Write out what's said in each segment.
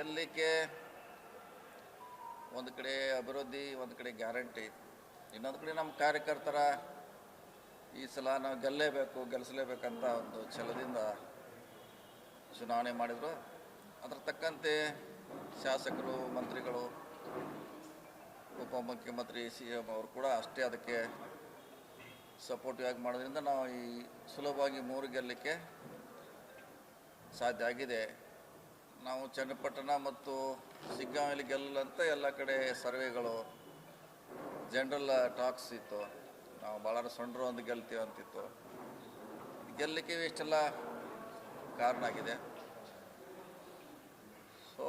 ಗೆಲ್ಲಲಿಕ್ಕೆ ಒಂದು ಕಡೆ ಅಭಿವೃದ್ಧಿ, ಒಂದು ಕಡೆ ಗ್ಯಾರಂಟಿ. ಇನ್ನೊಂದು ಕಡೆ ನಮ್ಮ ಕಾರ್ಯಕರ್ತರ ಈ ಸಲ ನಾವು ಗೆಲ್ಲಲೇಬೇಕು ಗೆಲ್ಲಿಸಲೇಬೇಕಂತ ಒಂದು ಛಲದಿಂದ ಚುನಾವಣೆ ಮಾಡಿದರು. ಅದರ ತಕ್ಕಂತೆ ಶಾಸಕರು, ಮಂತ್ರಿಗಳು, ಉಪಮುಖ್ಯಮಂತ್ರಿ, ಸಿ ಎಂ ಅವರು ಕೂಡ ಅಷ್ಟೇ ಅದಕ್ಕೆ ಸಪೋರ್ಟಿವ್ ಆಗಿ ಮಾಡೋದ್ರಿಂದ ನಾವು ಈ ಸುಲಭವಾಗಿ ಮೂರು ಗೆಲ್ಲಲಿಕ್ಕೆ ಸಾಧ್ಯ ಆಗಿದೆ. ನಾವು ಚನ್ನಪಟ್ಟಣ ಮತ್ತು ಸಿಗ್ಗಾಂವಲ್ಲಿ ಗೆಲ್ಲಂತ ಎಲ್ಲ ಕಡೆ ಸರ್ವೆಗಳು ಜನರಲ್ ಟಾಕ್ಸ್ ಇತ್ತು. ನಾವು ಭಾಳ ಸೊಂಡ್ರು ಒಂದು ಗೆಲ್ತೀವಿ ಅಂತಿತ್ತು. ಗೆಲ್ಲಲಿಕ್ಕೆ ಇಷ್ಟೆಲ್ಲ ಕಾರಣ ಆಗಿದೆ. ಸೊ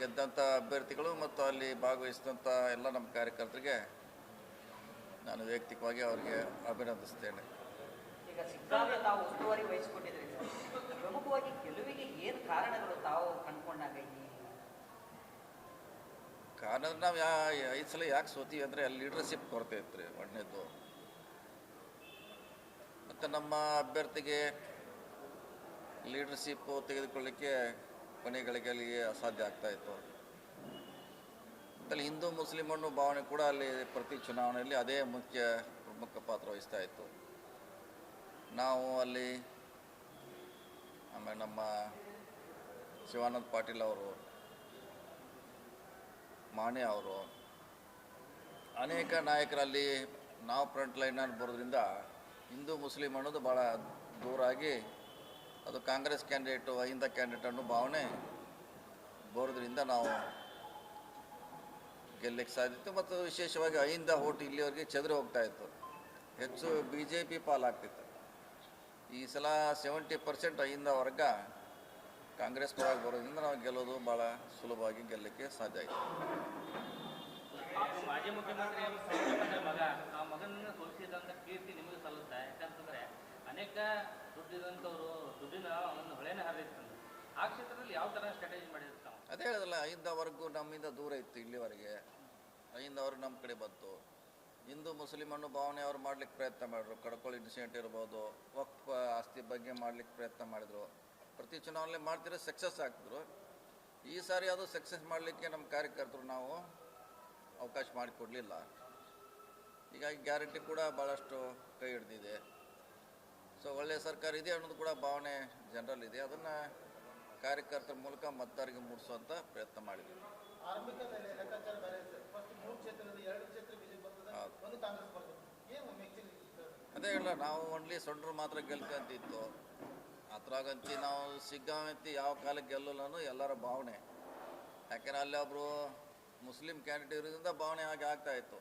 ಗೆದ್ದಂಥ ಅಭ್ಯರ್ಥಿಗಳು ಮತ್ತು ಅಲ್ಲಿ ಭಾಗವಹಿಸಿದಂಥ ಎಲ್ಲ ನಮ್ಮ ಕಾರ್ಯಕರ್ತರಿಗೆ ನಾನು ವೈಯಕ್ತಿಕವಾಗಿ ಅವರಿಗೆ ಅಭಿನಂದಿಸ್ತೇನೆ. ಪ್ರಮುಖವಾಗಿ ಗೆಲುವಿಗೆ ಏನು ಕಾರಣಗಳು ತಾವು ಕಂಡುಕೊಂಡಾಗ ಕಾರಣ ನಾವು ಯಾ ಐದು ಸಲ ಯಾಕೆ ಸೋತೀವಿ ಅಂದರೆ ಅಲ್ಲಿ ಲೀಡರ್ಶಿಪ್ ಕೊರತೆ ಇತ್ತು ರೀ ಒಂದನೇದು ಮತ್ತು ನಮ್ಮ ಅಭ್ಯರ್ಥಿಗೆ ಲೀಡರ್ಶಿಪ್ ತೆಗೆದುಕೊಳ್ಳಿಕ್ಕೆ ಕೊನೆಗಳಿಗೆ ಅಲ್ಲಿಗೆ ಅಸಾಧ್ಯ ಆಗ್ತಾ ಇತ್ತು. ಅಲ್ಲಿ ಹಿಂದೂ ಮುಸ್ಲಿಂ ಅನ್ನೋ ಭಾವನೆ ಕೂಡ ಅಲ್ಲಿ ಪ್ರತಿ ಚುನಾವಣೆಯಲ್ಲಿ ಅದೇ ಮುಖ್ಯ ಪ್ರಮುಖ ಪಾತ್ರ ವಹಿಸ್ತಾ ಇತ್ತು. ನಾವು ಅಲ್ಲಿ ಆಮೇಲೆ ನಮ್ಮ ಶಿವಾನಂದ ಪಾಟೀಲ್ ಅವರು, ಮಾಣೆ ಅವರು, ಅನೇಕ ನಾಯಕರಲ್ಲಿ ನಾವು ಫ್ರಂಟ್ ಲೈನಲ್ಲಿ ಬರೋದ್ರಿಂದ ಹಿಂದೂ ಮುಸ್ಲಿಂ ಅನ್ನೋದು ಭಾಳ ದೂರಾಗಿ ಅದು ಕಾಂಗ್ರೆಸ್ ಕ್ಯಾಂಡಿಡೇಟು ಅಹಿಂದ ಕ್ಯಾಂಡಿಡೇಟ್ ಅನ್ನೋ ಭಾವನೆ ಬರೋದ್ರಿಂದ ನಾವು ಗೆಲ್ಲಕ್ಕೆ ಸಾಧ್ಯತೆ ಮತ್ತು ವಿಶೇಷವಾಗಿ ಅಹಿಂದ ಓಟ್ ಇಲ್ಲಿವರೆಗೆ ಚದುರಿ ಹೋಗ್ತಾ ಇತ್ತು. ಹೆಚ್ಚು ಬಿ ಜೆ ಪಿ ಪಾಲಾಗ್ತಿತ್ತು. ಈ ಸಲ ಸೆವೆಂಟಿ ಪರ್ಸೆಂಟ್ ಅಯ್ಯಿಂದ ವರ್ಗ ಕಾಂಗ್ರೆಸ್ ಪರವಾಗಿ ಬರೋದ್ರಿಂದ ನಾವು ಗೆಲ್ಲೋದು ಭಾಳ ಸುಲಭವಾಗಿ ಗೆಲ್ಲಕ್ಕೆ ಸಾಧ್ಯ ಆಯಿತು. ಮಾಜಿ ಮುಖ್ಯಮಂತ್ರಿ ಮಗ ಆ ಮಗನ ಸೋಲಿಸಿದಂತ ಕೀರ್ತಿ ನಿಮಗೆ ಸಲ್ಲುತ್ತೆ? ಯಾಕಂತಂದರೆ ಅನೇಕ ದುಡ್ಡಿದಂಥವ್ರು ದುಡ್ಡಿನ ಒಂದು ಹೊಳೆನ ಹರಿದಿತ್ತು ಆ ಕ್ಷೇತ್ರದಲ್ಲಿ ಯಾವ ಥರ ಸ್ಟ್ರಾಟಜಿ ಮಾಡಿರ್ತಾವೆ? ಅದೇ ಹೇಳಿದಲ್ಲ ಐದವರೆಗೂ ನಮ್ಮಿಂದ ದೂರ ಇತ್ತು ಇಲ್ಲಿವರೆಗೆ. ಐದವರೆಗೂ ನಮ್ಮ ಕಡೆ ಬಂತು. ಹಿಂದೂ ಮುಸ್ಲಿಮನ್ನು ಭಾವನೆ ಅವ್ರು ಮಾಡ್ಲಿಕ್ಕೆ ಪ್ರಯತ್ನ ಮಾಡಿದ್ರು. ಕಡ್ಕೊಳ್ಳಿ ಇನ್ಸಿಡೆಂಟ್ ಇರ್ಬೋದು, ವಕ್ಫ್, ಆಸ್ತಿ ಬಗ್ಗೆ ಮಾಡ್ಲಿಕ್ಕೆ ಪ್ರಯತ್ನ ಮಾಡಿದ್ರು. ಪ್ರತಿ ಚುನಾವಣೆ ಮಾಡ್ತಿರೋ ಸಕ್ಸಸ್ ಆಗ್ತಿದ್ರು. ಈ ಸಾರಿ ಅದು ಸಕ್ಸಸ್ ಮಾಡಲಿಕ್ಕೆ ನಮ್ಮ ಕಾರ್ಯಕರ್ತರು ನಾವು ಅವಕಾಶ ಮಾಡಿಕೊಡಲಿಲ್ಲ. ಹೀಗಾಗಿ ಗ್ಯಾರಂಟಿ ಕೂಡ ಭಾಳಷ್ಟು ಕೈ ಹಿಡ್ದಿದೆ. ಸೊ ಒಳ್ಳೆಯ ಸರ್ಕಾರ ಇದೆ ಅನ್ನೋದು ಕೂಡ ಭಾವನೆ ಜನರಲ್ ಇದೆ. ಅದನ್ನು ಕಾರ್ಯಕರ್ತರ ಮೂಲಕ ಮತದಾರರಿಗೆ ಮೂಡಿಸುವಂಥ ಪ್ರಯತ್ನ ಮಾಡಿದ್ದೀವಿ. ಅದೇ ಇಲ್ಲ, ನಾವು ಒನ್ಲಿ ಸೊಂಡ್ರು ಮಾತ್ರ ಗೆಲ್ಕಂತಿತ್ತು. ಅದ್ರಾಗಂತಿ ನಾವು ಸಿಗ್ಗಾವಂತಿ ಯಾವ ಕಾಲಕ್ಕೆ ಗೆಲ್ಲಲ್ಲನು ಎಲ್ಲರ ಭಾವನೆ. ಯಾಕೆಂದ್ರೆ ಅಲ್ಲಿ ಒಬ್ಬರು ಮುಸ್ಲಿಂ ಕ್ಯಾಂಡಿಡೇಟ್ ಇರೋದ್ರಿಂದ ಭಾವನೆ ಹಾಗೆ ಆಗ್ತಾ ಇತ್ತು.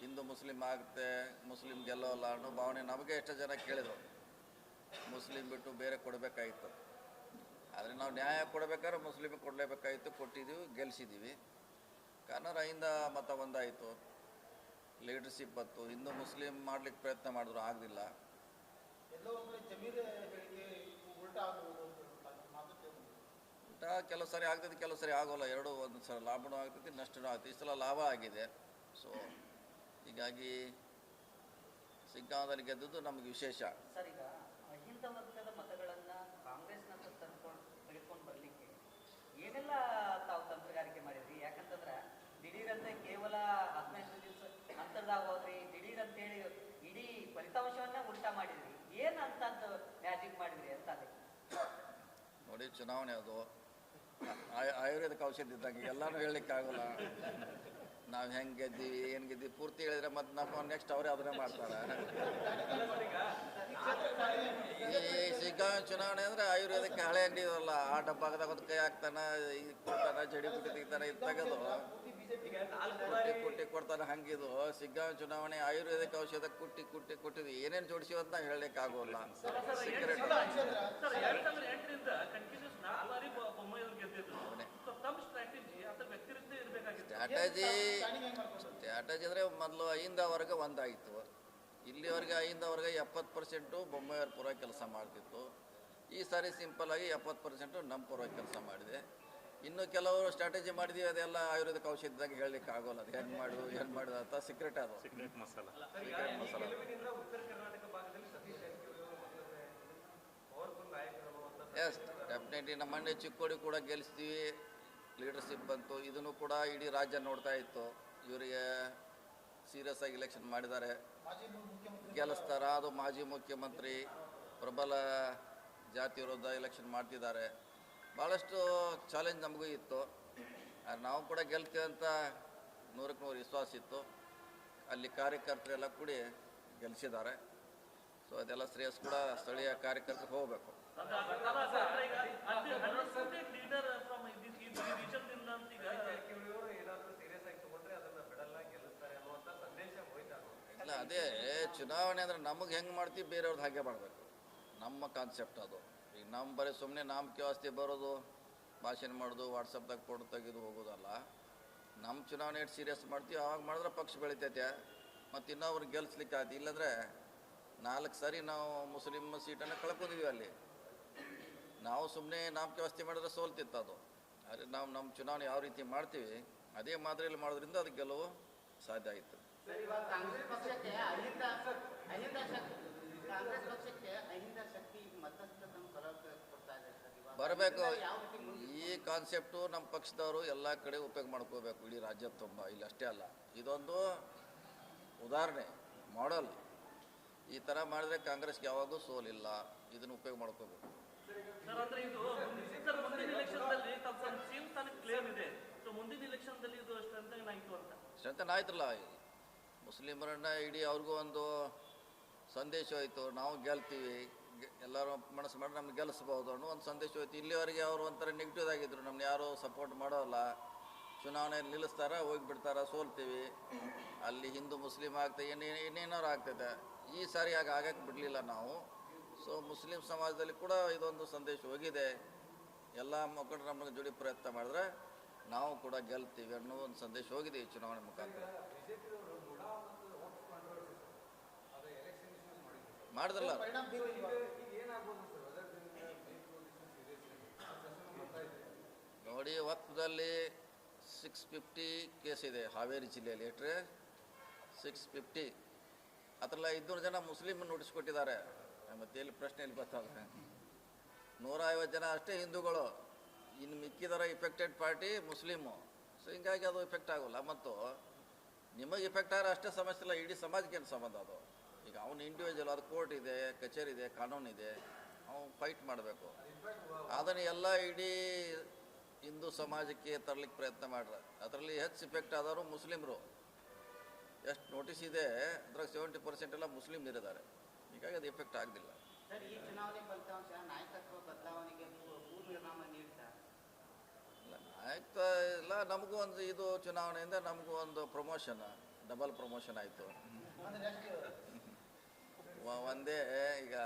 ಹಿಂದೂ ಮುಸ್ಲಿಂ ಆಗುತ್ತೆ, ಮುಸ್ಲಿಂ ಗೆಲ್ಲೋಲ್ಲ ಅನ್ನೋ ಭಾವನೆ ನಮಗೆ ಎಷ್ಟೋ ಜನ ಕೇಳಿದರು. ಮುಸ್ಲಿಂ ಬಿಟ್ಟು ಬೇರೆ ಕೊಡಬೇಕಾಗಿತ್ತು ಆದರೆ ನಾವು ನ್ಯಾಯ ಕೊಡಬೇಕಾದ್ರೆ ಮುಸ್ಲಿಮಿಗೆ ಕೊಡಲೇಬೇಕಾಗಿತ್ತು ಕೊಟ್ಟಿದ್ದೀವಿ ಗೆಲ್ಸಿದ್ದೀವಿ ಕನ್ನಡ ಹಿಂದ ಮತ ಒಂದಾಯಿತು ಲೀಡರ್ಶಿಪ್ ಬಂತು. ಹಿಂದೂ ಮುಸ್ಲಿಂ ಮಾಡ್ಲಿಕ್ಕೆ ಪ್ರಯತ್ನ ಮಾಡಿದ್ರು ಆಗಲಿಲ್ಲ ಕೆಲವು ಸರಿ ಆಗ್ತೈತಿ ಕೆಲವು ಸರಿ ಆಗೋಲ್ಲ. ಎರಡು ಒಂದು ಸಲ ಲಾಭನೂ ಆಗ್ತೈತಿ ನಷ್ಟನೂ ಆಗ್ತೈತಿ ಈ ಸಲ ಲಾಭ ಆಗಿದೆ. ಸೊ ಹೀಗಾಗಿ ಸಿಗ್ಗಾಂವದಲ್ಲಿ ಗೆದ್ದದ್ದು ನಮಗೆ ವಿಶೇಷ. ಏನೆಲ್ಲ ತಾವು ತಂತ್ರಗಾರಿಕೆ ಮಾಡಿದ್ರಿ? ಯಾಕಂತಂದ್ರೆ ದಿಢೀರಂತೆ ಕೇವಲ ಹೋದ್ರಿ ದಿಢೀರ್ ಅಂತೇಳಿ ಇಡೀ ಫಲಿತಾಂಶವನ್ನ ಉಲ್ಟಾ ಮಾಡಿದ್ರಿ ಏನ್ ಅಂತ ಮ್ಯಾಜಿಕ್ ಮಾಡಿದ್ರಿ ಅಂತ ನೋಡಿ, ಚುನಾವಣೆ ಅದು. ಆಯು- ಆಯುರ್ವೇದಿಕ್ ಔಷಧಿ ಇದ್ದಂಗೆ ಎಲ್ಲಾನು ಹೇಳಲಿಕ್ಕೆ ಆಗೋಲ್ಲ ನಾವು ಹೆಂಗೆ ಗೆದ್ದೀವಿ ಏನು ಗೆದ್ದೀವಿ ಪೂರ್ತಿ ಹೇಳಿದ್ರೆ ಮತ್ತೆ ನಮ್ಮ ನೆಕ್ಸ್ಟ್ ಅವರೇ ಅದನ್ನೇ ಮಾಡ್ತಾರೆ. ಈ ಸಿಗ್ಗಾಂವ್ ಚುನಾವಣೆ ಅಂದ್ರೆ ಆಯುರ್ವೇದಕ್ಕೆ ಹಳೆ ಅಂಗಡಿ ಇದಲ್ಲ ಆ ಡಬ್ಬಾಗದಾಗ ಒಂದು ಕೈ ಹಾಕ್ತಾನ ಈ ಕೊಡ್ತಾನ ಜಡಿ ಬುಟ್ಟಿ ತೆಗಿತಾನೆ ಇದು ತೆಗೆದು ಕುಟ್ಟಿ ಕುಟ್ಟಿ ಕೊಡ್ತಾನೆ ಹಂಗಿದು. ಸಿಗ್ಗಾಂವ್ ಚುನಾವಣೆ ಆಯುರ್ವೇದಿಕ್ ಔಷಧ ಕುಟ್ಟಿ ಕುಟ್ಟಿ ಕೊಟ್ಟಿದ್ವಿ ಏನೇನು ಜೋಡಿಸಿವ ಅಂತ ಹೇಳಲಿಕ್ಕೆ ಆಗೋಲ್ಲ. ಸೀಕ್ರೆಟ್ ಸರ್ ಎರಡ್ ಸಾವಿರದ ಎಂಟರಿಂದ ಕಂಟಿನ್ಯೂಸ್ ನಾಲ್ಕು ಬಾರಿ ಬೊ- ಬೊಮ್ಮಾಯಿ ಅವ್ರು ಗೆದ್ದಿದ್ರು ಸೊ ತಮ್ಮ ಸ್ಟ್ರಾಟಜಿ ಅಥವಾ ವ್ಯಕ್ತಿರಿಕ್ತ ಮಾಡ್ಕೊಂಡು ಸ್ಟ್ರಾಟಜಿ ಅಂದರೆ ಮೊದಲು ಐಂದವರೆಗೆ ವರ್ಗ ಒಂದಾಯಿತು. ಇಲ್ಲಿವರೆಗೆ ಐದವರೆಗೆ ವರ್ಗ ಎಪ್ಪತ್ತು ಪರ್ಸೆಂಟು ಬೊಮ್ಮೆಯವ್ರ ಪೂರ ಕೆಲಸ ಮಾಡ್ತಿತ್ತು. ಈ ಸಾರಿ ಸಿಂಪಲ್ಲಾಗಿ ಆಗಿ ಎಪ್ಪತ್ತು ಪರ್ಸೆಂಟು ನಮ್ಮ ಪೂರ್ವ ಕೆಲಸ ಮಾಡಿದೆ. ಇನ್ನು ಕೆಲವರು ಸ್ಟ್ರಾಟಜಿ ಮಾಡಿದೀವಿ ಅದೆಲ್ಲ ಆಯುರ್ವೇದಿಕ್ ಔಷಧದಾಗ ಹೇಳಲಿಕ್ಕೆ ಆಗೋಲ್ಲ. ಅದು ಹೆಂಗೆ ಮಾಡು ಏನು ಮಾಡೋದು ಅಂತ ಸೀಕ್ರೆಟ್ ಅದು. Secret masala. Secret masala. Yes definitely definitely ನಮ್ಮ ಮನೆ ಚಿಕ್ಕೋಡಿ ಕೂಡ ಗೆಲ್ಲಿಸ್ತೀವಿ ಲೀಡರ್ಶಿಪ್ ಬಂತು ಇದನ್ನು ಕೂಡ ಇಡೀ ರಾಜ್ಯ ನೋಡ್ತಾ ಇತ್ತು ಇವರಿಗೆ ಸೀರಿಯಸ್ ಆಗಿ ಎಲೆಕ್ಷನ್ ಮಾಡಿದ್ದಾರೆ ಗೆಲ್ಲಿಸ್ತಾರ ಅದು ಮಾಜಿ ಮುಖ್ಯಮಂತ್ರಿ ಪ್ರಬಲ ಜಾತಿ ವಿರುದ್ಧ ಎಲೆಕ್ಷನ್ ಮಾಡ್ತಿದ್ದಾರೆ ಭಾಳಷ್ಟು ಚಾಲೆಂಜ್ ನಮಗೂ ಇತ್ತು ನಾವು ಕೂಡ ಗೆಲ್ತೀವಿ ಅಂತ ನೂರಕ್ಕೆ ನೂರು ವಿಶ್ವಾಸ ಇತ್ತು ಅಲ್ಲಿ ಕಾರ್ಯಕರ್ತರೆಲ್ಲ ಕೂಡಿ ಗೆಲ್ಲಿಸಿದ್ದಾರೆ ಸೊ ಅದೆಲ್ಲ ಶ್ರೇಯಸ್ ಕೂಡ ಸ್ಥಳೀಯ ಕಾರ್ಯಕರ್ತರು ಹೋಗಬೇಕು ಇಲ್ಲ ಅದೇ ಚುನಾವಣೆ ಅಂದ್ರೆ ನಮಗೆ ಹೆಂಗೆ ಮಾಡ್ತೀವಿ ಬೇರೆಯವ್ರದ್ದು ಹಾಗೆ ಮಾಡಬೇಕು. ನಮ್ಮ ಕಾನ್ಸೆಪ್ಟ್ ಅದು. ಈಗ ನಮ್ಮ ಬರೀ ಸುಮ್ಮನೆ ನಾಮಕೆ ಆಸ್ತಿ ಬರೋದು ಭಾಷಣ ಮಾಡೋದು ವಾಟ್ಸಪ್ದಾಗ ಫೋಟೋ ತೆಗೆದು ಹೋಗೋದಲ್ಲ. ನಮ್ಮ ಚುನಾವಣೆ ಎಷ್ಟು ಸೀರಿಯಸ್ ಮಾಡ್ತೀವಿ ಅವಾಗ ಮಾಡಿದ್ರೆ ಪಕ್ಷ ಬೆಳಿತೈತೆ. ಮತ್ತು ಇನ್ನೊಬ್ರು ಗೆಲ್ಸ್ಲಿಕ್ಕೆ ಆಯ್ತು ಇಲ್ಲಾಂದ್ರೆ ನಾಲ್ಕು ಸಾರಿ ನಾವು ಮುಸ್ಲಿಂ ಸೀಟನ್ನು ಕಳ್ಕೊಂಡಿದ್ದೀವಿ ಅಲ್ಲಿ. ನಾವು ಸುಮ್ಮನೆ ನಾಮಕ ವ್ಯವಸ್ಥೆ ಮಾಡಿದ್ರೆ ಸೋಲ್ತಿತ್ತು ಅದು. ಆದರೆ ನಾವು ನಮ್ಮ ಚುನಾವಣೆ ಯಾವ ರೀತಿ ಮಾಡ್ತೀವಿ ಅದೇ ಮಾದರಿಯಲ್ಲಿ ಮಾಡೋದ್ರಿಂದ ಅದು ಗೆಲುವು ಸಾಧ್ಯ ಆಯಿತು. ಬರಬೇಕು. ಈ ಕಾನ್ಸೆಪ್ಟು ನಮ್ಮ ಪಕ್ಷದವರು ಎಲ್ಲ ಕಡೆ ಉಪಯೋಗ ಮಾಡ್ಕೋಬೇಕು. ಇಡೀ ರಾಜ್ಯ ತುಂಬ ಇಲ್ಲಿ ಅಷ್ಟೇ ಅಲ್ಲ. ಇದೊಂದು ಉದಾಹರಣೆ ಮಾಡಲ್ ಈ ಥರ ಮಾಡಿದ್ರೆ ಕಾಂಗ್ರೆಸ್ಗೆ ಯಾವಾಗೂ ಸೋಲಿಲ್ಲ. ಇದನ್ನು ಉಪಯೋಗ ಮಾಡ್ಕೋಬೇಕು ಸರ್ ಅಂದ್ರೆ ಇದು ಸರ್ ಮುಂದಿನ ಎಲೆಕ್ಷನ್ ದಲ್ಲಿ ತಮ್ಮ ಸಿಎಂ ಸ್ಥಾನಕ್ಕೆ ಕ್ಲೇಮ್ ಇದೆ ಸೊ ಮುಂದಿನ ಎಲೆಕ್ಷನ್ ದಲ್ಲಿ ಇದು ಸ್ಟ್ರೆಂತ್ ಆಯ್ತು ಅಂತ ಆಯ್ತಲ್ಲ ಮುಸ್ಲಿಮರನ್ನ ಇಡೀ ಅವ್ರಿಗೂ ಒಂದು ಸಂದೇಶ ಹೋಯ್ತು, ನಾವು ಗೆಲ್ತೀವಿ ಎಲ್ಲರೂ ಮನಸ್ಸು ಮಾಡಿ ನಮ್ಗೆ ಗೆಲ್ಲಿಸ್ಬೋದು ಅನ್ನೋ ಒಂದು ಸಂದೇಶ ಹೋಯ್ತು. ಇಲ್ಲಿವರೆಗೆ ಅವರು ಒಂಥರ ನೆಗೆಟಿವ್ ಆಗಿದ್ರು ನಮ್ಗೆ ಯಾರೂ ಸಪೋರ್ಟ್ ಮಾಡೋಲ್ಲ. ಚುನಾವಣೆಯಲ್ಲಿ ನಿಲ್ಲಿಸ್ತಾರ, ಹೋಗಿಬಿಡ್ತಾರ, ಸೋಲ್ತೀವಿ. ಅಲ್ಲಿ ಹಿಂದೂ ಮುಸ್ಲಿಂ ಆಗ್ತದೆ ಇನ್ನೇನು ಇನ್ನೇನಾರು ಆಗ್ತೈತೆ ಈ ಸಾರಿ ಆಗ ಆಗಕ್ಕೆ ಬಿಡಲಿಲ್ಲ ನಾವು. ಸೊ ಮುಸ್ಲಿಂ ಸಮಾಜದಲ್ಲಿ ಕೂಡ ಇದೊಂದು ಸಂದೇಶ ಹೋಗಿದೆ. ಎಲ್ಲ ಮಕ್ಕಳು ನಮ್ಮ ಜೋಡಿ ಪ್ರಯತ್ನ ಮಾಡಿದ್ರೆ ನಾವು ಕೂಡ ಗೆಲ್ತೀವಿ ಅನ್ನೋ ಒಂದು ಸಂದೇಶ ಹೋಗಿದೆ ಈ ಚುನಾವಣೆ ಮುಖಾಂತರ. ಮಾಡಿದ್ರಲ್ಲ. ನೋಡಿ, ಒತ್ತದಲ್ಲಿ ಸಿಕ್ಸ್ ಫಿಫ್ಟಿ ಕೇಸ್ ಇದೆ ಹಾವೇರಿ ಜಿಲ್ಲೆಯಲ್ಲಿ. ಎಟ್ರೆ ಸಿಕ್ಸ್ ಫಿಫ್ಟಿ ಅದ್ರಲ್ಲ ಇನ್ನೂರು ಜನ ಮುಸ್ಲಿಮ್ ನೋಟಿಸ್ ಕೊಟ್ಟಿದ್ದಾರೆ. ಮತ್ತೆ ಎಲ್ಲಿ ಪ್ರಶ್ನೆ ಎಲ್ಲಿ ಬರ್ತಾ ನೂರ ಐವತ್ತು ಜನ ಅಷ್ಟೇ ಹಿಂದೂಗಳು. ಇನ್ನು ಮಿಕ್ಕಿದರ ಇಫೆಕ್ಟೆಡ್ ಪಾರ್ಟಿ ಮುಸ್ಲಿಮು. ಸೊ ಹಿಂಗಾಗಿ ಅದು ಇಫೆಕ್ಟ್ ಆಗೋಲ್ಲ. ಮತ್ತು ನಿಮಗೆ ಇಫೆಕ್ಟ್ ಆದರೆ ಅಷ್ಟೇ ಸಮಸ್ಯೆ ಇಲ್ಲ. ಇಡೀ ಸಮಾಜಕ್ಕೆ ಏನು ಸಂಬಂಧ ಅದು? ಈಗ ಅವನು ಇಂಡಿವಿಜುವಲ್ ಅದು ಕೋರ್ಟ್ ಇದೆ, ಕಚೇರಿ ಇದೆ, ಕಾನೂನು ಇದೆ. ಅವನು ಫೈಟ್ ಮಾಡಬೇಕು. ಅದನ್ನು ಎಲ್ಲ ಇಡೀ ಹಿಂದೂ ಸಮಾಜಕ್ಕೆ ತರಲಿಕ್ಕೆ ಪ್ರಯತ್ನ ಮಾಡ್ರೆ. ಅದರಲ್ಲಿ ಹೆಚ್ಚು ಇಫೆಕ್ಟ್ ಆದವರು ಮುಸ್ಲಿಮರು. ಎಷ್ಟು ನೋಟಿಸ್ ಇದೆ, ಅದ್ರಾಗ ಸೆವೆಂಟಿ ಪರ್ಸೆಂಟ್ ಎಲ್ಲ ಮುಸ್ಲಿಮ್ ಇರಿದ್ದಾರೆ ಹೀಗಾಗಿ ಅದು ಇಫೆಕ್ಟ್ ಆಗಲಿಲ್ಲ ಸರ್ ಈ ಚುನಾವಣೆ ಫಲಿತಾಂಶ ನಾಯಕತ್ವ ಬದಲಾವಣೆಗೆ ಪೂ- ಪೂರ್ವವಿರಾಮ ನೀಡ್ತಾ ಇಲ್ಲ, ನಮಗೂ ಒಂದು ಇದು ಚುನಾವಣೆಯಿಂದ ನಮಗೂ ಒಂದು ಪ್ರಮೋಷನ್ ಡಬಲ್ ಪ್ರಮೋಷನ್ ಆಯಿತು. ಒಂದೇ, ಈಗ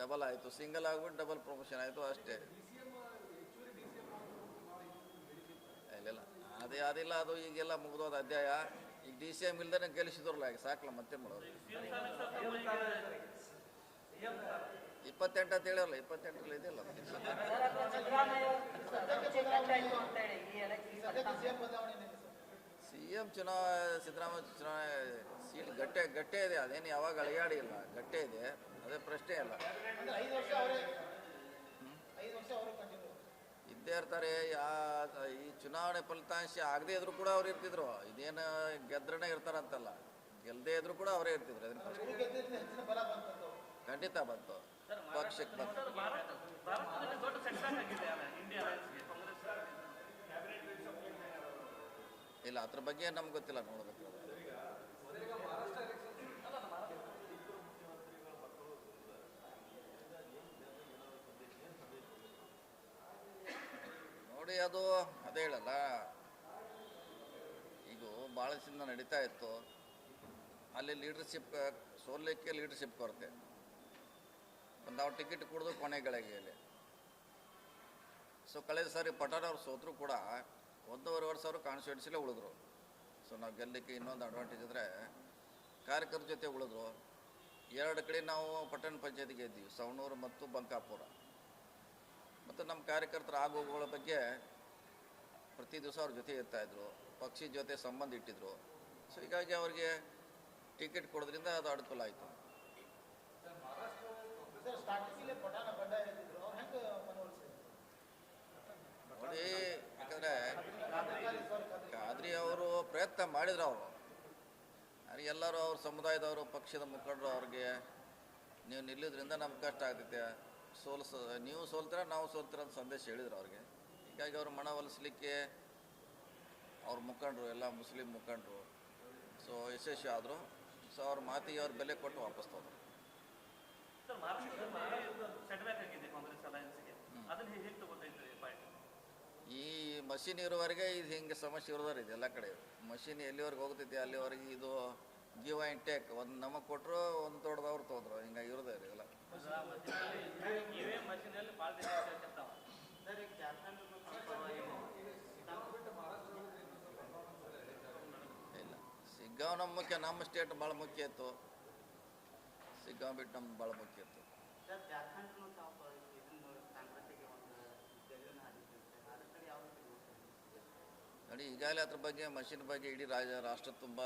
ಡಬಲ್ ಆಯಿತು. ಸಿಂಗಲ್ ಆಗ್ಬಿಟ್ಟು ಡಬಲ್ ಪ್ರಮೋಷನ್ ಆಯಿತು ಅಷ್ಟೇ. ಇಲ್ಲ ಅದೇ, ಅದಿಲ್ಲ, ಅದು ಈಗೆಲ್ಲ ಮುಗಿದೋದ ಅಧ್ಯಾಯ. ಈಗ ಡಿ ಸಿ ಎಂ ಇಲ್ದೇ ಗೆಲ್ಲಿಸಿದ್ರಲ್ಲ, ಈಗ ಸಾಕಲ್ಲ ಮತ್ತೆ ಮಾಡೋದು. ಇಪ್ಪತ್ತೆಂಟು ಅಂತ ಹೇಳಿರಲ್ಲ ಇಪ್ಪತ್ತೆಂಟರಲ್ಲಿ ಇದೆಯಲ್ಲ ಸಿ ಎಂ ಚುನಾವಣೆ ಸಿದ್ದರಾಮಯ್ಯ ಚುನಾವಣೆ ಸೀಟ್ ಗಟ್ಟೆ ಗಟ್ಟೆ ಇದೆ, ಅದೇನು ಯಾವಾಗ ಅಳಿಯಾಡಿ ಇಲ್ಲ, ಗಟ್ಟೆ ಇದೆ, ಅದೇ ಪ್ರಶ್ನೆ ಅಲ್ಲ. ಇದ್ದೇ ಇರ್ತಾರೆ ಈ ಚುನಾವಣೆ ಫಲಿತಾಂಶ ಆಗದೇ ಇದ್ರು ಕೂಡ ಅವ್ರು ಇರ್ತಿದ್ರು. ಇದೇನು ಗೆದ್ರನೇ ಇರ್ತಾರಂತಲ್ಲ. ಗೆಲ್ಲದೇ ಇದ್ರು ಕೂಡ ಅವರೇ ಇರ್ತಿದ್ರು, ಅದನ್ನ ಖಂಡಿತ ಬಂತು. ಪಕ್ಷಕ್ಕೆ ಇಲ್ಲ, ಅದ್ರ ಬಗ್ಗೆ ನಮ್ಗೆ ಗೊತ್ತಿಲ್ಲ ನೋಡ್ಬೇಕು. ನೋಡಿ ಅದು, ಅದೇ ಹೇಳಲ್ಲ. ಈಗ ಭಾಳ ದಿನ ನಡೀತಾ ಇತ್ತು. ಅಲ್ಲಿ ಲೀಡರ್ಶಿಪ್ ಸೋಲಿಕ್ಕೆ ಲೀಡರ್ಶಿಪ್ ಕೊರತೆ. ನಾವು ಟಿಕೆಟ್ ಕುಡಿದು ಕೊನೆಗಳಿಗೆ ಗಳಿಗೆಯಲ್ಲಿ. ಸೊ ಕಳೆದ ಸಾರಿ ಪಠಾಣ ಅವ್ರು ಸೋತರು ಕೂಡ ಒಂದೂವರೆ ವರ್ಷ ಅವರು ಕಾನ್ಸ್ಟಿಟ್ಯೂನ್ಸಿಲೇ ಉಳಿದ್ರು. ಸೊ ನಾವು ಗೆಲ್ಲಲಿಕ್ಕೆ ಇನ್ನೊಂದು ಅಡ್ವಾಂಟೇಜ್ ಅಂದರೆ ಕಾರ್ಯಕರ್ತರ ಜೊತೆ ಉಳಿದ್ರು. ಎರಡು ಕಡೆ ನಾವು ಪಟ್ಟಣ ಪಂಚಾಯತಿ ಗೆದ್ದೀವಿ ಸವಣೂರು ಮತ್ತು ಬಂಕಾಪುರ ಮತ್ತು ನಮ್ಮ ಕಾರ್ಯಕರ್ತರ ಆಗೋಗುಗಳ ಬಗ್ಗೆ ಪ್ರತಿ ದಿವಸ ಅವ್ರ ಜೊತೆ ಇರ್ತಾಯಿದ್ರು ಪಕ್ಷಿ ಜೊತೆ ಸಂಬಂಧ ಇಟ್ಟಿದ್ರು. ಸೊ ಹೀಗಾಗಿ ಅವ್ರಿಗೆ ಟಿಕೆಟ್ ಕೊಡೋದ್ರಿಂದ ಅದು ಅನುಕೂಲ ಆಯಿತು. ನೋಡಿ, ಯಾಕಂದರೆ ಖಾದ್ರಿ ಅವರು ಪ್ರಯತ್ನ ಮಾಡಿದ್ರು ಅವರು. ಎಲ್ಲರೂ ಅವ್ರ ಸಮುದಾಯದವರು, ಪಕ್ಷದ ಮುಖಂಡರು ಅವ್ರಿಗೆ, ನೀವು ನಿಲ್ಲೋದ್ರಿಂದ ನಮ್ಗೆ ಕಷ್ಟ ಆಗ್ತೈತೆ. ಸೋಲ್ಸ, ನೀವು ಸೋಲ್ತೀರ, ನಾವು ಸೋಲ್ತೀರ ಅಂತ ಸಂದೇಶ ಹೇಳಿದ್ರು ಅವ್ರಿಗೆ. ಹೀಗಾಗಿ ಅವ್ರ ಮನ ಒಲಿಸ್ಲಿಕ್ಕೆ ಅವ್ರ ಮುಖಂಡರು, ಎಲ್ಲ ಮುಸ್ಲಿಂ ಮುಖಂಡರು, ಸೊ ಯಶಸ್ವಿ ಆದರು. ಸೊ ಅವ್ರ ಮಾತಿಗೆ ಅವ್ರ ಬೆಲೆ ಕೊಟ್ಟು ವಾಪಸ್ ತೊಗೊಂಡ್ರು. ಈ ಮಷಿನ್ ಇರೋವರೆಗೆ ಇದು ಹಿಂಗೆ ಸಮಸ್ಯೆ ಇರೋದಾರ ಇದು ಎಲ್ಲ ಕಡೆ. ಮಷಿನ್ ಎಲ್ಲಿವರೆಗೆ ಹೋಗ್ತೈತಿ ಅಲ್ಲಿವರೆಗೆ ಇದು ಗಿವ್ ಆ್ಯಂಡ್ ಟೇಕ್ ಒಂದು ನಮಗೆ ಕೊಟ್ಟರು ಒಂದು ದೊಡ್ಡದವ್ರು ತೊಗೊಂಡ್ರು ಹಿಂಗಾಗಿ ಇರೋದೇ ರೀ ಎಲ್ಲ. ಇಲ್ಲ. ಸಿಗ್ಗಾವ್ ನಮ್ಮ ಮುಖ್ಯ ನಮ್ಮ ಸ್ಟೇಟ್ ಭಾಳ ಮುಖ್ಯ ಇತ್ತು. ಸಿಗ್ಗಾಂವ್ ಬಿಟ್ಟು ನಮ್ಗೆ ಭಾಳ ಮುಖ್ಯ ಇತ್ತು ನೋಡಿ ಈಗಾಗಲೇ ಅದ್ರ ಬಗ್ಗೆ ಮಷಿನ್ ಬಗ್ಗೆ ಇಡೀ ರಾಜ ರಾಷ್ಟ್ರ ತುಂಬ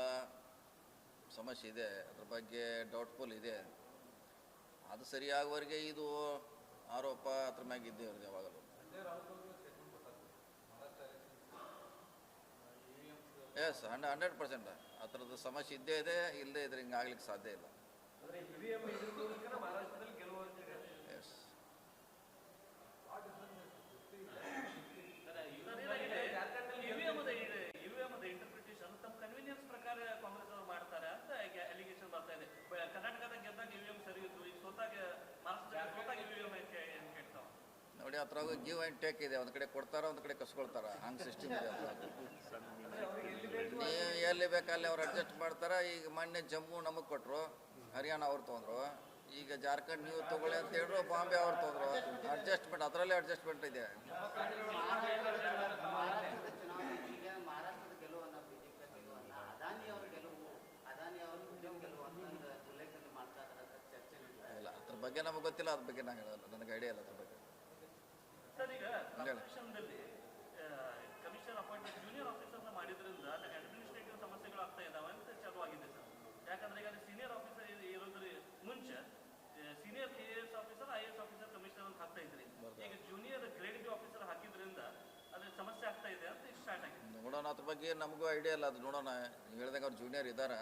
ಸಮಸ್ಯೆ ಇದೆ. ಅದ್ರ ಬಗ್ಗೆ ಡೌಟ್ಫುಲ್ ಇದೆ. ಅದು ಸರಿಯಾಗುವವರೆಗೆ ಇದು ಆರೋಪ ಅದ್ರ ಮ್ಯಾಗ ಇದ್ದೇ ಅವ್ರಿಗೆ ಯಾವಾಗಲೂ. ಎಸ್ ಹಂಡ್ ಹಂಡ್ರೆಡ್ ಪರ್ಸೆಂಟ್ ಆ ಥರದ್ದು ಸಮಸ್ಯೆ ಇದ್ದೇ ಇದೆ ಇಲ್ಲದೆ ಇದ್ರೆ ಹಿಂಗೆ ಆಗ್ಲಿಕ್ಕೆ ಸಾಧ್ಯ ಇಲ್ಲ. ನೋಡಿ ಅದ್ರಾಗ ಗಿವ್ ಆ್ಯಂಡ್ ಟೇಕ್ ಇದೆ. ಒಂದು ಕಡೆ ಕೊಡ್ತಾರ ಒಂದು ಕಡೆ ಕಸ್ಕೊಳ್ತಾರ. ಹಂಗೆ ಸಿಸ್ಟಮ್ ಇದೆ ನೀವು ಎಲ್ಲಿ ಬೇಕಲ್ಲಿ ಅವ್ರು ಅಡ್ಜಸ್ಟ್ ಮಾಡ್ತಾರೆ. ಈಗ ಮೊನ್ನೆ ಜಮ್ಮು ನಮಗೆ ಕೊಟ್ಟರು ಹರಿಯಾಣ ಅವ್ರು ತೊಗೊಂಡ್ರು. ಈಗ ಜಾರ್ಖಂಡ್ ನೀವು ತಗೊಳ್ಳಿ ಅಂತ ಹೇಳಿದ್ರು ಬಾಂಬೆ ಅವ್ರು ತೊಗೊಂಡ್ರು. ಅಡ್ಜಸ್ಟ್ಮೆಂಟ್ ಅದರಲ್ಲೇ ಅಡ್ಜಸ್ಟ್ಮೆಂಟ್ ಇದೆ. ಇಲ್ಲ ಅದ್ರ ಬಗ್ಗೆ ನಮಗೆ ಗೊತ್ತಿಲ್ಲ ಅದ್ರ ಬಗ್ಗೆ ನಾನು ಹೇಳಲ್ಲ ನನಗೆ ಐಡಿಯಾ ಇಲ್ಲ ಅದ್ರ ಬಗ್ಗೆ. ಕಮಿಷನ್ ಅಪಾಯಿಂಟ್ಮೆಂಟ್ ಜೂನಿಯರ್ ಆಫೀಸರ್ನ ಮಾಡಿದ್ರಿಂದ ಅಡ್ಮಿನಿಸ್ಟ್ರೇಟಿವ್ ಸಮಸ್ಯೆಗಳು ಆಗ್ತಾ ಇದಾವೆ ಅಂತ ಚಾಲು ಆಗಿದೆ ಸರ್. ಯಾಕಂದ್ರೆ ಈಗ ಸೀನಿಯರ್ ಆಫೀಸರ್ ಮುಂಚೆ senior K S officer I S officer commissioner ಅಂತ ಹಾಕ್ತಾ ಇದ್ರಿ. ಈಗ ಜೂನಿಯರ್ ಗ್ರೇಡ್ ಬಿ ಆಫೀಸರ್ ಹಾಕಿದ್ರಿಂದ ಅದ್ರ ಸಮಸ್ಯೆ ಆಗ್ತಾ ಇದೆ ಅಂತ ಸ್ಟಾರ್ಟ್ ಆಗಿದೆ. ನೋಡೋಣ ಅದ್ರ ಬಗ್ಗೆ ನಮಗೂ ಐಡಿಯಾ ಇಲ್ಲ. ಅದು ನೋಡೋಣ. ನೀವು ಹೇಳ್ದಂಗೆ ಅವ್ರು ಜೂನಿಯರ್ ಇದ್ದಾರೆ.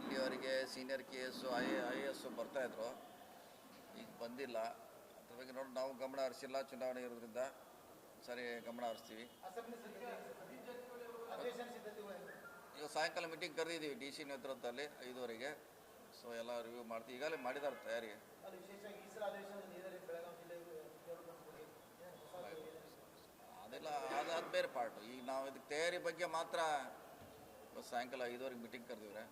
ಇಲ್ಲಿವರೆಗೆ senior K S I I S S ಬರ್ತಾಯಿದ್ರು ಈಗ ಬಂದಿಲ್ಲ. ಅದ್ರ ಬಗ್ಗೆ ನೋಡಿ ನಾವು ಗಮನ ಹರಿಸಿಲ್ಲ. ಚುನಾವಣೆ ಇರೋದ್ರಿಂದ ಸರಿ ಗಮನ ಹರಿಸ್ತೀವಿ? ಈಗ ಸಾಯಂಕಾಲ ಮೀಟಿಂಗ್ ಕರೆದಿದ್ದೀವಿ ಡಿ ಸಿ ನೇತೃತ್ವದಲ್ಲಿ ಐದುವರೆಗೆ. ಸೊ ಎಲ್ಲ ರಿವ್ಯೂ ಮಾಡ್ತೀವಿ. ಈಗಾಗಲೇ ಮಾಡಿದ್ದಾರೆ ತಯಾರಿ ಅದು ಅದೆಲ್ಲ ಅದು ಅದು ಬೇರೆ ಪಾರ್ಟ್ ಈಗ ನಾವು ಇದಕ್ಕೆ ತಯಾರಿ ಬಗ್ಗೆ ಮಾತ್ರ ಇವತ್ತು ಸಾಯಂಕಾಲ ಐದುವರೆಗೆ ಮೀಟಿಂಗ್ ಕರೆದಿವ್ರೆ.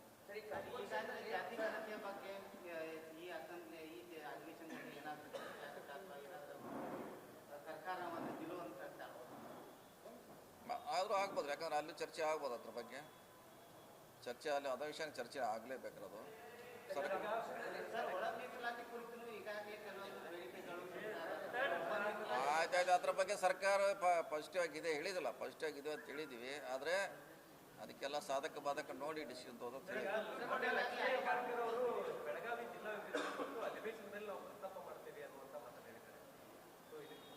ಆದರೂ ಆಗ್ಬೋದು. ಯಾಕಂದ್ರೆ ಅಲ್ಲಿ ಚರ್ಚೆ ಆಗ್ಬೋದು ಅದ್ರ ಬಗ್ಗೆ. ಚರ್ಚೆ ಅಲ್ಲಿ ವಿಷಯ ಚರ್ಚೆ ಆಗಲೇಬೇಕಿರೋದು. ಆಯ್ತಾಯ್ತು, ಅದ್ರ ಬಗ್ಗೆ ಸರ್ಕಾರ ಪಾಸಿಟಿವ್ ಆಗಿದೆ, ಹೇಳಿದಿಲ್ಲ ಪಾಸಿಟಿವ್ ಆಗಿದೆ ಅಂತ ಹೇಳಿದ್ದೀವಿ ಆದರೆ ಅದಕ್ಕೆಲ್ಲ ಸಾಧಕ ಬಾಧಕ ನೋಡಿ ಡಿಸಿಷನ್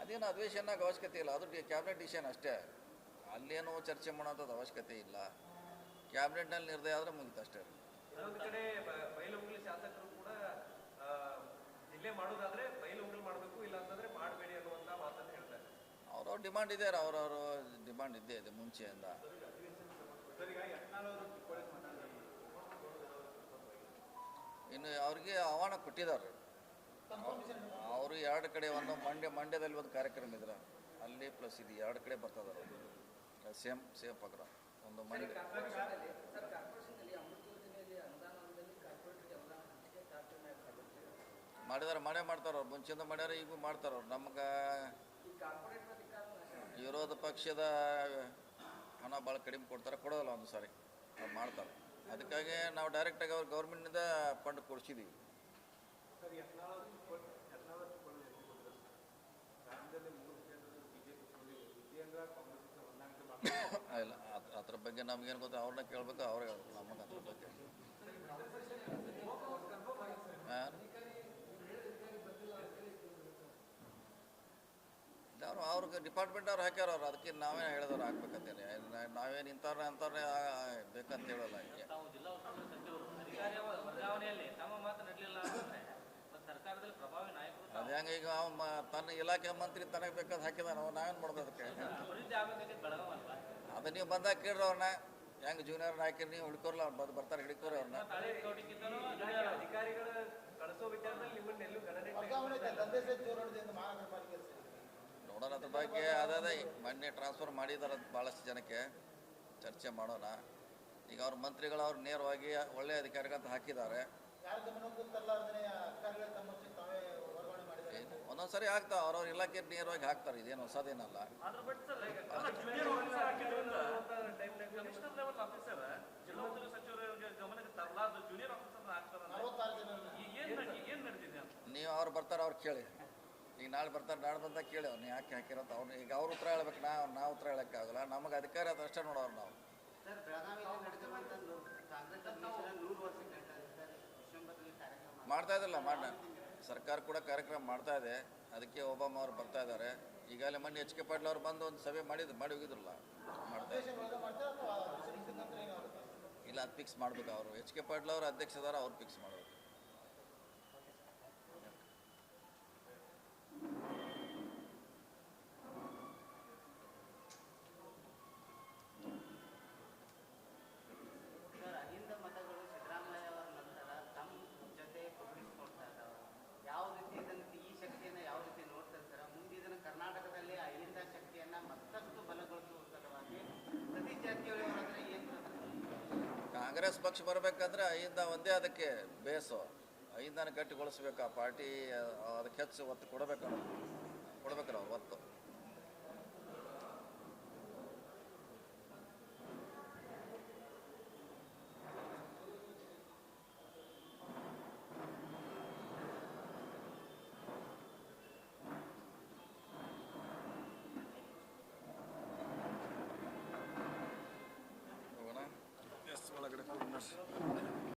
ಅದೇನು ಅಧಿವೇಶನಾಗ ಅವಶ್ಯಕತೆ ಇಲ್ಲ. ಅದು ಕ್ಯಾಬಿನೆಟ್ ಡಿಸಿಷನ್ ಅಷ್ಟೇ. ಅಲ್ಲೇನೋ ಚರ್ಚೆ ಮಾಡೋಂಥದ್ದು ಅವಶ್ಯಕತೆ ಇಲ್ಲ. ಕ್ಯಾಬಿನೆಟ್ನಲ್ಲಿ ನಿರ್ಣಯ ಆದರೆ ಮುಗಿತು ಅಷ್ಟೇ. ಇನ್ನೊಂದು ಕಡೆ ಬ- ಬೈಲಹೊಂಗಲ ಶಾಸಕರು ಕೂಡ ಆ, ಜಿಲ್ಲೆ ಮಾಡೋದಾದ್ರೆ ಬೈಲಹೊಂಗಲ್ ಮಾಡಬೇಕು ಇಲ್ಲ ಅಂತಂದ್ರೆ ಮಾಡಬೇಡಿ ಅನ್ನುವಂತ ಮಾತನ್ನು ಹೇಳ್ತಾರೆ. ಅವ್ರವ್ರ ಡಿಮಾಂಡ್ ಇದೆ ಅವ್ರವ್ರ ಡಿಮಾಂಡ್ ಇದ್ದೇ ಇದೆ ಮುಂಚೆಯಿಂದ. ಇನ್ನು ಅವ್ರಿಗೆ ಆಹ್ವಾನ ಕೊಟ್ಟಿದ್ದಾರೆ. ಅವರು ಎರಡು ಕಡೆ ಒಂದು ಮಂಡ್ಯ ಮಂಡ್ಯದಲ್ಲಿ ಒಂದು ಕಾರ್ಯಕ್ರಮ ಇದ್ರೆ ಅಲ್ಲಿ ಪ್ಲಸ್ ಇದು ಎರಡು ಕಡೆ ಬರ್ತದ ಸೇಮ್ ಸೇಮ್ ಪಗ್ರ. ಒಂದು ಮಂಡ್ಯ ಮಾಡಿದಾರೆ ಮಾಡೇ ಮಾಡ್ತಾರ ಅವ್ರು. ಮುಂಚೆಯಿಂದ ಮಾಡ್ಯಾರ ಈಗೂ ಮಾಡ್ತಾರ ಅವ್ರು. ನಮ್ಗೆ ವಿರೋಧ ಪಕ್ಷದ ಹಣ ಭಾಳ ಕಡಿಮೆ ಕೊಡ್ತಾರೆ ಕೊಡೋದಿಲ್ಲ ಒಂದು ಸಾರಿ. ಅವ್ರು ಮಾಡ್ತಾರೆ ಅದಕ್ಕಾಗಿ ನಾವು ಡೈರೆಕ್ಟಾಗಿ ಅವ್ರು ಗೌರ್ಮೆಂಟಿಂದ ಫಂಡ್ ಕೊಡಿಸಿದ್ದೀವಿ ಇಲ್ಲ ಅದ್- ಅದ್ರ ಬಗ್ಗೆ ನಮ್ಗೇನು ಗೊತ್ತು ಅವ್ರನ್ನ ಕೇಳ್ಬೇಕು ಅವ್ರಿಗೆ ಹೇಳ್ಬೇಕು ನಮಗೆ ಅದ್ರ ಬಗ್ಗೆ. ಅವ್ರು ಅವ್ರ ಅವ್ರಿಗೆ ಡಿಪಾರ್ಟ್ಮೆಂಟ್ ಅವ್ರು ಹಾಕ್ಯಾರ ಅವ್ರು. ಅದಕ್ಕೆ ನಾವೇ ಹೇಳಿದವ್ರು ಹಾಕ್ಬೇಕಂತೇಳಿ. ನಾವೇನು ಇಂಥವ್ರನ್ನ ಅಂಥವ್ರನ್ನೇ ಬೇಕಂತ ಹೇಳಲ್ಲ ಹೀಗೆ ತಾವು ಜಿಲ್ಲಾ ಉಸ್ತುವಾರಿ ಸಚಿವರು ಅಧಿಕಾರಿಯ ವರ್ಗಾವಣೆಯಲ್ಲಿ ತಮ್ಮ ಮಾತು ನಡಲಿಲ್ಲ ಅಂತಂದ್ರೆ ಮತ್ತೆ ಪ್ರಭಾವಿ ನಾಯಕರು ತಾವು. ಅದು ಹೆಂಗೆ ಈಗ ಅವ ಮ- ತನ್ನ ಇಲಾಖೆ ಮಂತ್ರಿ ತನಗೆ ಬೇಕಾದ ಹಾಕಿದ ನಾವು ನಾವೇನು ಮಾಡೋದು ಅದಕ್ಕೆ? ಅದು ನೀವು ಬಂದಾಗ ಕೇಳ್ರಿ ಅವ್ರನ್ನ ಹೆಂಗೆ ಜೂನಿಯರ್ನ ಹಾಕಿರಿ ನೀವು ಹುಡ್ಕೋರ್ಲ ಅವ್ರು ಬಂದು ಬರ್ತಾರೆ ಹಿಡ್ಕೋರಿ ಅವ್ರನ್ನ ಅಧಿಕಾರಿಗಳ ಕಳಿಸೋ ವಿಚಾರದಲ್ಲಿ ನಿಮ್ಮನ್ನ ನೋಡೋಣ ಅದ್ರ ಬಗ್ಗೆ. ಅದೇ ಮೊನ್ನೆ ಟ್ರಾನ್ಸ್ಫರ್ ಮಾಡಿದಾರೆ ಭಾಳಷ್ಟು ಜನಕ್ಕೆ ಚರ್ಚೆ ಮಾಡೋಣ. ಈಗ ಅವ್ರ ಮಂತ್ರಿಗಳು ಅವ್ರು ನೇರವಾಗಿ ಒಳ್ಳೆ ಅಧಿಕಾರಿಗಳಂತ ಹಾಕಿದ್ದಾರೆ. ಒಂದೊಂದ್ಸರಿ ಹಾಕ್ತಾವೆ ಅವ್ರವ್ರ ಇಲಾಖೆ ನೇರವಾಗಿ ಹಾಕ್ತಾರೆ ಇದೇನು ಹೊಸದೇನಲ್ಲ. ನೀವು ಅವ್ರು ಬರ್ತಾರೆ ಅವ್ರು ಕೇಳಿ. ಈಗ ನಾಳೆ ಬರ್ತಾರೆ ನಾಡ್ದಂತ ಕೇಳಿ ಅವ್ನು ಯಾಕೆ ಹಾಕಿರೋದು. ಅವ್ನು ಈಗ ಅವ್ರ ಉತ್ತರ ಹೇಳ್ಬೇಕು ನಾವು ನಾವು ಉತ್ತರ ಹೇಳೋಕ್ಕಾಗಲ್ಲ. ನಮಗೆ ಅಧಿಕಾರ ಅದು ಅಷ್ಟೇ ನೋಡೋರು ನಾವು. ಮಾಡ್ತಾ ಇದ್ದಿಲ್ಲ ಮಾಡ ಸರ್ಕಾರ ಕೂಡ ಕಾರ್ಯಕ್ರಮ ಮಾಡ್ತಾ ಇದೆ. ಅದಕ್ಕೆ ಒಬಾಮ ಅವ್ರು ಬರ್ತಾ ಇದ್ದಾರೆ. ಈಗಾಗಲೇ ಮೊನ್ನೆ ಎಚ್ ಕೆ ಪಾಟೀಲ್ ಅವ್ರು ಬಂದು ಒಂದು ಸಭೆ ಮಾಡಿದ್ರು ಮಾಡಿ ಹೋಗಿದ್ರಲ್ಲ. ಮಾಡ್ತಾ ಇಲ್ಲ ಅದು ಫಿಕ್ಸ್ ಮಾಡ್ಬೇಕು ಅವರು. ಎಚ್ ಕೆ ಪಾಟೀಲ್ ಅವರು ಅಧ್ಯಕ್ಷ ಅವ್ರು ಫಿಕ್ಸ್ ಮಾಡಬೇಕು ಸರ್ ಅಹಿಂದ ಮತಗಳು ಸಿದ್ದರಾಮಯ್ಯ ಅವರ ನಂತರ ತಮ್ಮ ಜೊತೆ ಕೂಡಿಸ್ಕೊಳ್ತಾ ಇದ್ದಾವೆ ಯಾವ ರೀತಿ ಇದನ್ನು ಈ ಶಕ್ತಿಯನ್ನು ಯಾವ ರೀತಿ ನೋಡ್ತಾರೆ ಸರ್ ಮುಂದೆ ಇದನ್ನು ಕರ್ನಾಟಕದಲ್ಲಿ ಅಹಿಂದ ಶಕ್ತಿಯನ್ನು ಮತ್ತಷ್ಟು ಬಲಗೊಳಿಸುವ ಸಲುವಾಗಿ ಸತೀಶ್ ಜಾರಕಿಹೊಳಿ ಅವರ ಹತ್ರ ಏನು ಕಾಂಗ್ರೆಸ್ ಪಕ್ಷ ಬರಬೇಕಂದ್ರೆ ಅಹಿಂದ ಒಂದೇ ಅದಕ್ಕೆ ಬೇಸು. ಅಹಿಂದನ ಗಟ್ಟಿಗೊಳಿಸ್ಬೇಕು. ಆ ಪಾರ್ಟಿ ಅದಕ್ಕೆ ಹೆಚ್ಚು ಒತ್ತು ಕೊಡಬೇಕು ಕೊಡ್ಬೇಕು ನಾವು ಒತ್ತು.